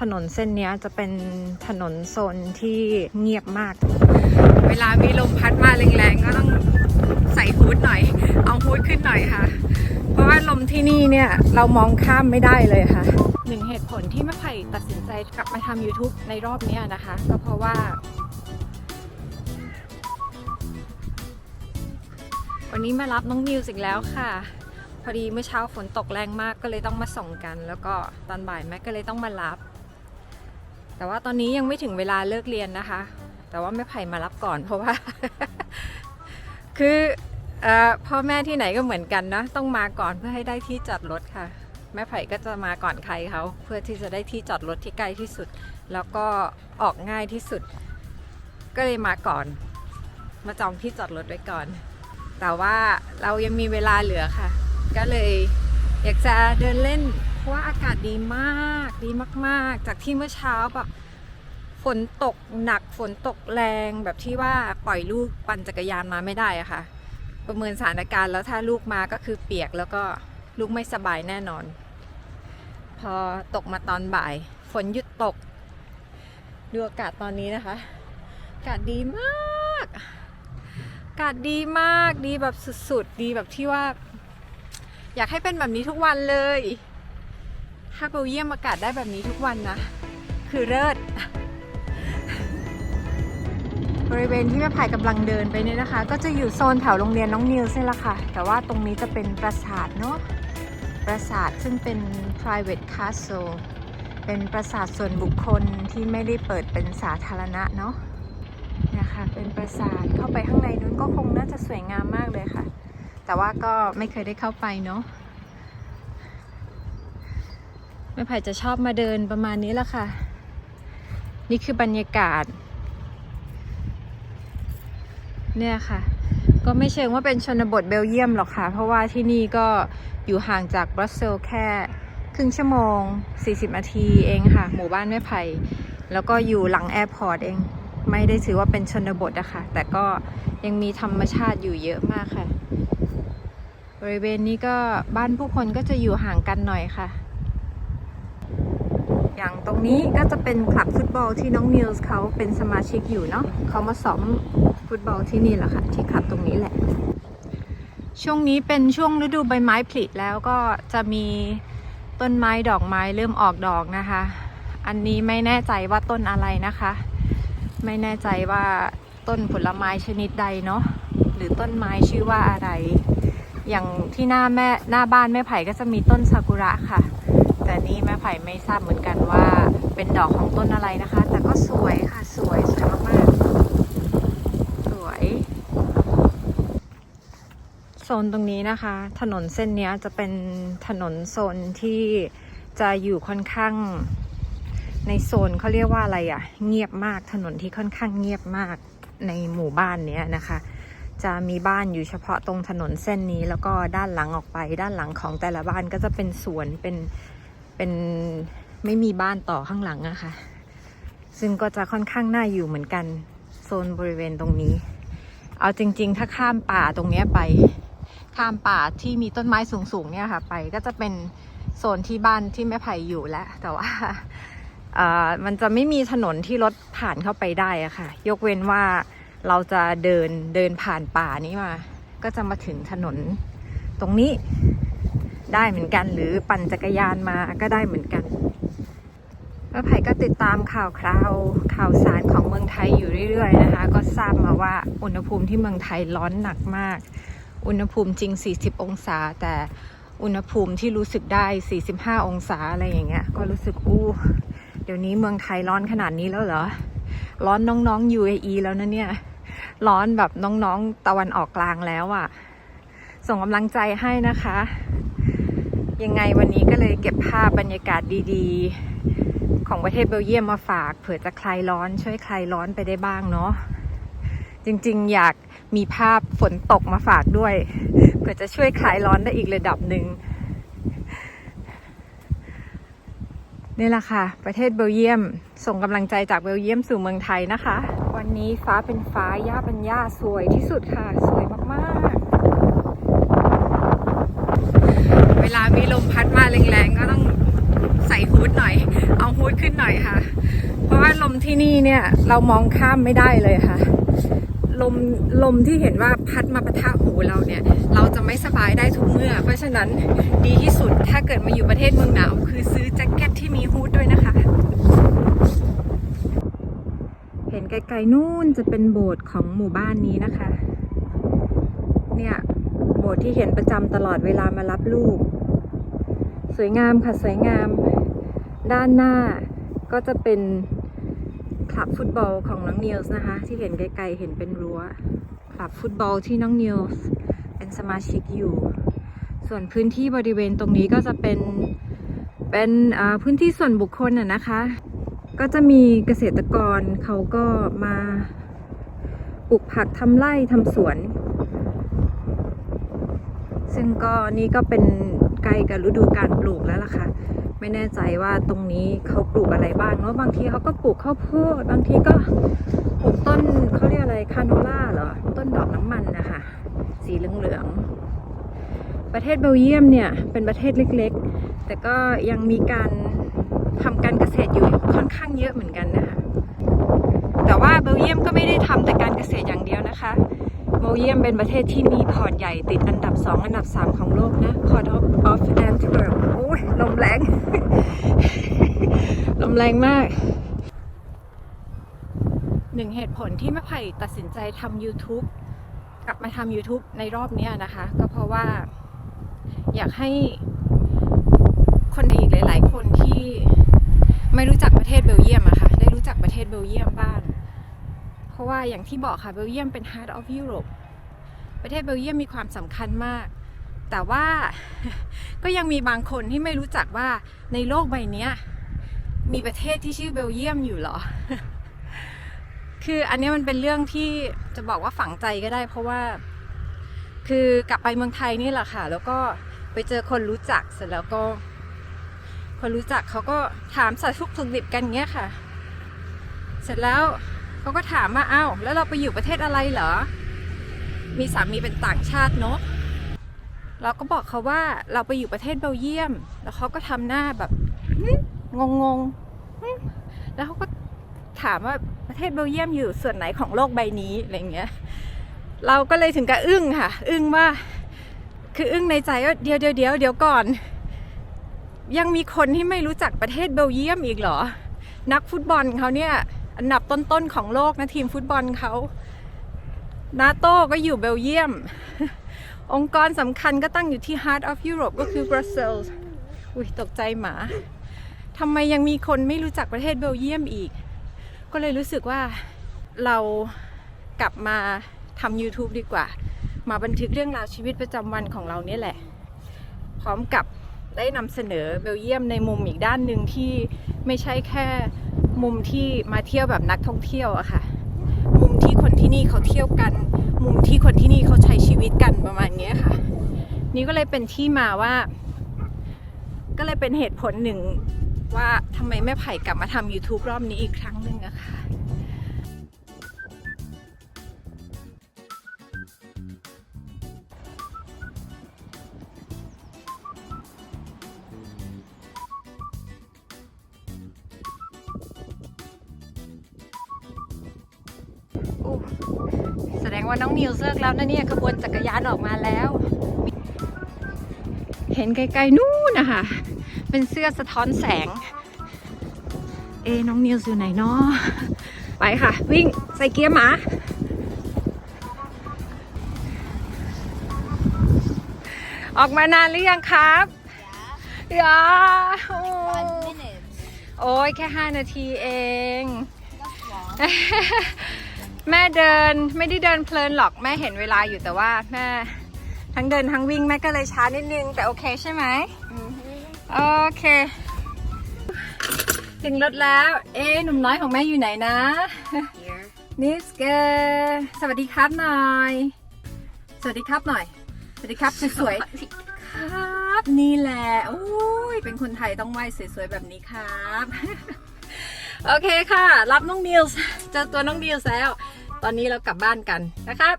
ถนนเส้นนี้จะเป็นถนนโซนที่เงียบมาก เวลามีลมพัดมาแรงๆก็ต้องใส่ฮูดหน่อย เอาฮูดขึ้นหน่อยค่ะ เพราะว่าลมที่นี่เนี่ยเรามองข้ามไม่ได้เลยค่ะ หนึ่งเหตุผลที่แม่ไผ่ตัดสินใจกลับมาทำ YouTube ในรอบนี้นะคะ ก็เพราะว่า วันนี้มารับน้องนิวสิกแล้วค่ะพอดีเมื่อเช้าฝนตกแรงมากก็เลยต้องมาส่งกัน แล้วก็ตอนบ่ายแม่ก็เลยต้องมารับ แต่ว่าตอนนี้ยังไม่ถึงเวลาเลิกเรียนนะคะ แต่ว่าแม่ไผ่มารับก่อนเพราะว่า คืออพ่อแม่ที่ไหนก็เหมือนกันนะต้องมาก่อนเพื่อให้ได้ที่จอดรถค่ะ แม่ไผ่ก็จะมาก่อนใครเขาเพื่อที่จะได้ที่จอดรถที่ใกล้ที่สุด แล้วก็ออกง่ายที่สุด ก็เลยมาก่อน มาจองที่จอดรถไว้ก่อน แต่ว่าเรายังมีเวลาเหลือค่ะ ก็เลยอยากจะเดินเล่น เพราะว่าอากาศดีมากดีมากๆ จากที่เมื่อเช้าแบบฝนตกหนักฝนตกแรงแบบที่ว่าปล่อยลูกปั่นจักรยานมาไม่ได้อะค่ะ ประเมินสถานการณ์แล้วถ้าลูกมาก็คือเปียกแล้วก็ลูกไม่สบายแน่นอน พอตกมาตอนบ่าย ฝนหยุดตก ดูอากาศตอนนี้นะคะ อากาศดีมาก อากาศดีมากดีแบบสุดๆ ดีแบบที่ว่า อยากให้เป็นแบบนี้ทุกวันเลย ถ้าเบลเยี่ยมอากาศได้แบบนี้ทุกวันนะ คือเลิศบริเวณที่แม่ไผ่กำลังเดินไปเนี่ยนะคะ ก็จะอยู่โซนแถวโรงเรียนน้องนิวใช่ละค่ะ แต่ว่าตรงนี้จะเป็นปราสาทเนาะปราสาทซึ่งเป็น private castle เป็นปราสาทส่วนบุคคลที่ไม่ได้เปิดเป็นสาธารณะเนาะนี่ยค่ะเป็นปราสาทเข้าไปข้างในนู้นก็คงน่าจะสวยงามมากเลยค่ะ แต่ว่าก็ไม่เคยได้เข้าไปเนาะ แม่ไผ่จะชอบมาเดินประมาณนี้แหละค่ะ นี่คือบรรยากาศ เนี่ยค่ะ ก็ไม่เชิงว่าเป็นชนบทเบลเยียมหรอกค่ะ เพราะว่าที่นี่ก็อยู่ห่างจากบรัสเซลแค่ครึ่งชั่วโมง 40 นาทีเองค่ะ หมู่บ้านแม่ไผ่ แล้วก็อยู่หลังแอร์พอร์ตเอง ไม่ได้ถือว่าเป็นชนบทอะค่ะ แต่ก็ยังมีธรรมชาติอยู่เยอะมากค่ะ บริเวณนี้ก็บ้านผู้คนก็จะอยู่ห่างกันหน่อยค่ะ อย่างตรงนี้ก็จะเป็นคลับฟุตบอลที่น้องนิวส์เขาเป็นสมาชิกอยู่เนาะเขามาซ้อมฟุตบอลที่นี่แหละค่ะ ที่คลับตรงนี้แหละ ช่วงนี้เป็นช่วงฤดูใบไม้ผลิแล้วก็จะมีต้นไม้ดอกไม้เริ่มออกดอกนะคะ อันนี้ไม่แน่ใจว่าต้นอะไรนะคะ ไม่แน่ใจว่าต้นผลไม้ชนิดใดเนาะหรือต้นไม้ชื่อว่าอะไร อย่างที่หน้าแม่หน้าบ้านแม่ไผ่ก็จะมีต้นซากุระค่ะ แต่นี่แม่ไผ่ไม่ทราบเหมือนกันว่าเป็นดอกของต้นอะไรนะคะ แต่ก็สวยค่ะสวยสวยมากๆ สวยโซนตรงนี้นะคะ ถนนเส้นนี้จะเป็นถนนโซนที่จะอยู่ค่อนข้างในโซนเขาเรียกว่าอะไรอะ่ะ เงียบมากถนนที่ค่อนข้างเงียบมากในหมู่บ้านเนี้ยนะคะ จะมีบ้านอยู่เฉพาะตรงถนนเส้นนี้ แล้วก็ด้านหลังออกไป ด้านหลังของแต่ละบ้านก็จะเป็นสวนเป็น เป็นไม่มีบ้านต่อข้างหลังอะค่ะ ซึ่งก็จะค่อนข้างน่าอยู่เหมือนกัน โซนบริเวณตรงนี้ เอาจริง ๆ ถ้าข้ามป่าตรงนี้ไป ข้ามป่าที่มีต้นไม้สูงๆเนี่ยค่ะ ไปก็จะเป็นโซนที่บ้านที่แม่ไผ่อยู่แล้ว แต่ว่ามันจะไม่มีถนนที่รถผ่านเข้าไปได้อะค่ะ ยกเว้นว่าเราจะเดินเดินผ่านป่านี้มา ก็จะมาถึงถนนตรงนี้ ได้เหมือนกัน หรือปั่นจักรยานมาก็ได้เหมือนกันแม่ไผ่ก็ติดตามข่าวคราวข่าวสารของเมืองไทยอยู่เรื่อยๆนะคะ ก็ทราบมาว่าอุณหภูมิที่เมืองไทยร้อนหนักมาก อุณหภูมิจริง 40 องศา แต่อุณหภูมิที่รู้สึกได้ 45 องศาอะไรอย่างเงี้ย ก็รู้สึกอู้ เดี๋ยวนี้เมืองไทยร้อนขนาดนี้แล้วเหรอ ร้อนน้องๆ UAE แล้วนะเนี่ย ร้อนแบบน้องๆ ตะวันออกกลางแล้วอะ่ะ ส่งกำลังใจให้นะคะ ยังไงวันนี้ก็เลยเก็บภาพบรรยากาศดีๆ ของประเทศเบลเยียมมาฝากเผื่อจะคลายร้อนช่วยคลายร้อนไปได้บ้างเนาะจริงๆ อยากมีภาพฝนตกมาฝากด้วยเผื่อจะช่วยคลายร้อนได้อีกระดับหนึ่งนี่แหละค่ะ ประเทศเบลเยียม ส่งกำลังใจจากเบลเยียมสู่เมืองไทยนะคะ วันนี้ฟ้าเป็นฟ้าหญ้าเป็นหญ้าสวยที่สุดค่ะ สวยมากๆ เว ลามีลมพัดมาแรงๆก็ต้องใส่ฮูดหน่อย เอาฮูดขึ้นหน่อยค่ะ เพราะว่าลมที่นี่เนี่ยเรามองข้ามไม่ได้เลยค่ะ ลมลมที่เห็นว่าพัดมาปะทะหูเราเนี่ย เราจะไม่สบายได้ทุกเมื่อ เพราะฉะนั้นดีที่สุดถ้าเกิดมาอยู่ประเทศเมืองหนาว คือซื้อแจ็คเก็ตที่มีฮูดด้วยนะคะ เห็นไกลๆนู่นจะเป็นโบสถ์ของหมู่บ้านนี้นะคะ เนี่ยโบสถ์ที่เห็นประจำตลอดเวลามารับลูก วยงามค่ะสวยงาม ด้านหน้าก็จะเป็นคลับฟุตบอลของน้องนิวส์นะคะ ที่เห็นไกลๆเห็นเป็นรั้วคลับฟุตบอลที่น้องนิวส์เป็นสมาชิกอยู่ ส่วนพื้นที่บริเวณตรงนี้ก็จะเป็นเป็นพื้นที่ส่วนบุคคลน่ะนะคะ ก็จะมีเกษตรกรเขาก็มาปลูกผักทำไร่ทำสวน ซึ่งก็นี่ก็เป็น ใกล้กับฤดูการปลูกแล้วล่ะค่ะ ไม่แน่ใจว่าตรงนี้เขาปลูกอะไรบ้างเนาะบางทีเขาก็ปลูกข้าวโพดบางทีก็ปลูกต้นเขาเรียกอะไรคาโนล่าเหรอต้นดอกน้ำมันนะคะสีเหลืองๆประเทศเบลเยียมเนี่ยเป็นประเทศเล็กๆ แต่ก็ยังมีการทำการเกษตรอยู่ค่อนข้างเยอะเหมือนกันนะคะแต่ว่าเบลเยียมก็ไม่ได้ทำแต่การเกษตรอย่างเดียวนะคะ เบลเยียมเป็นประเทศที่มีพอร์ตใหญ่ติดอันดับ 2 อันดับ 3 ของโลกนะ Port of, of Antwerp โอ้ยลมแรง ลมแรงมาก หนึ่งเหตุผลที่แม่ไผ่ตัดสินใจทำ YouTube กลับมาทำ YouTube ในรอบนี้นะคะ ก็เพราะว่าอยากให้คนอีกหลาย ๆ คนที่ไม่รู้จักประเทศเบลเยียมอะค่ะ ได้รู้จักประเทศเบลเยียมบ้าง ราะว่าอย่างที่บอกค่ะเบลเยียมเป็น heart of Europe ประเทศเบลเยียมมีความสำคัญมาก แต่ว่าก็ยังมีบางคนที่ไม่รู้จักว่าในโลกใบนี้มีประเทศที่ชื่อเบลเยียมอยู่หรอ คืออันนี้มันเป็นเรื่องที่จะบอกว่าฝังใจก็ได้ เพราะว่า คือกลับไปเมืองไทยนี่แหละค่ะ แล้วก็ไปเจอคนรู้จักเสร็จแล้วก็ คนรู้จักเขาก็ถามสารทุกข์สุขดิบกันเงี้ยค่ะ เสร็จแล้ว เขาก็ถามว่าอ้าวแล้วเราไปอยู่ประเทศอะไรเหรอ มีสามีเป็นต่างชาติเนาะเราก็บอกเขาว่าเราไปอยู่ประเทศเบลเยียม แล้วเขาก็ทำหน้าแบบงงงๆแล้วเขาก็ถามว่าประเทศเบลเยียมอยู่ส่วนไหนของโลกใบนี้อะไรเงี้ย เราก็เลยถึงกับอึ้งค่ะ อึ้งว่า คืออึ้งในใจว่าเดี๋ยวเดี๋ยวเดี๋ยวเดี๋ยวก่อน ยังมีคนที่ไม่รู้จักประเทศเบลเยียมอีกเหรอ นักฟุตบอลเขาเนี่ย อันดับต้นๆของโลกนะทีมฟุตบอลเขานาโต้ก็อยู่เบลเยียม องค์กรสำคัญก็ตั้งอยู่ที่ Heart of Europe ก็คือบรัสเซลส์อุ้ยตกใจหมาทำไมยังมีคนไม่รู้จักประเทศเบลเยียมอีก ก็เลยรู้สึกว่าเรากลับมาทำ YouTube ดีกว่า มาบันทึกเรื่องราวชีวิตประจำวันของเราเนี่ยแหละ พร้อมกับได้นำเสนอเบลเยียมในมุมอีกด้านหนึ่งที่ไม่ใช่แค่ มุมที่มาเที่ยวแบบนักท่องเที่ยวอะค่ะ มุมที่คนที่นี่เขาเที่ยวกัน มุมที่คนที่นี่เขาใช้ชีวิตกันประมาณนี้ค่ะ นี่ก็เลยเป็นที่มาว่า ก็เลยเป็นเหตุผลหนึ่งว่าทำไมแม่ไผ่กลับมาทำ YouTube รอบนี้อีกครั้งหนึ่งอะค่ะ แสดงว่าน้องนิวเลิกแล้วนะเนี่ยขบวนจักรยานออกมาแล้ว เห็นไกลๆนู่นนะคะเป็นเสื้อสะท้อนแสง เอะน้องนิวอยู่ไหนเนาะไปค่ะ วิ่งใส่เกียร์หมาออกมานานหรือยังครับอย่าโอ้ Five minutes. โอ้ยแค่ 5 นาทีเอง That's long. แม่เดินไม่ได้เดินเพลินหรอกแม่เห็นเวลาอยู่แต่ว่าแม่ทั้งเดินทั้งวิ่งแม่ก็เลยช้านิดนึง แต่โอเคใช่ไหมโอเค ถึงรถแล้ว เอ๊ะหนุ่มน้อยของแม่อยู่ไหนนะ Here. นิสเกสวัสดีครับหน่อย สวัสดีครับหน่อย สวัสดีครับสวยๆครับนี่แหละโอ้ยเป็นคนไทยต้องไหว้สวยๆแบบนี้ครับ โอเคค่ะ รับน้องนิวส์เจอตัวน้องนิวส์แล้ว ตอนนี้เรากลับบ้านกันนะครับ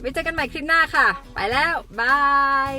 ไว้เจอกันใหม่คลิปหน้าค่ะ ไปแล้ว บาย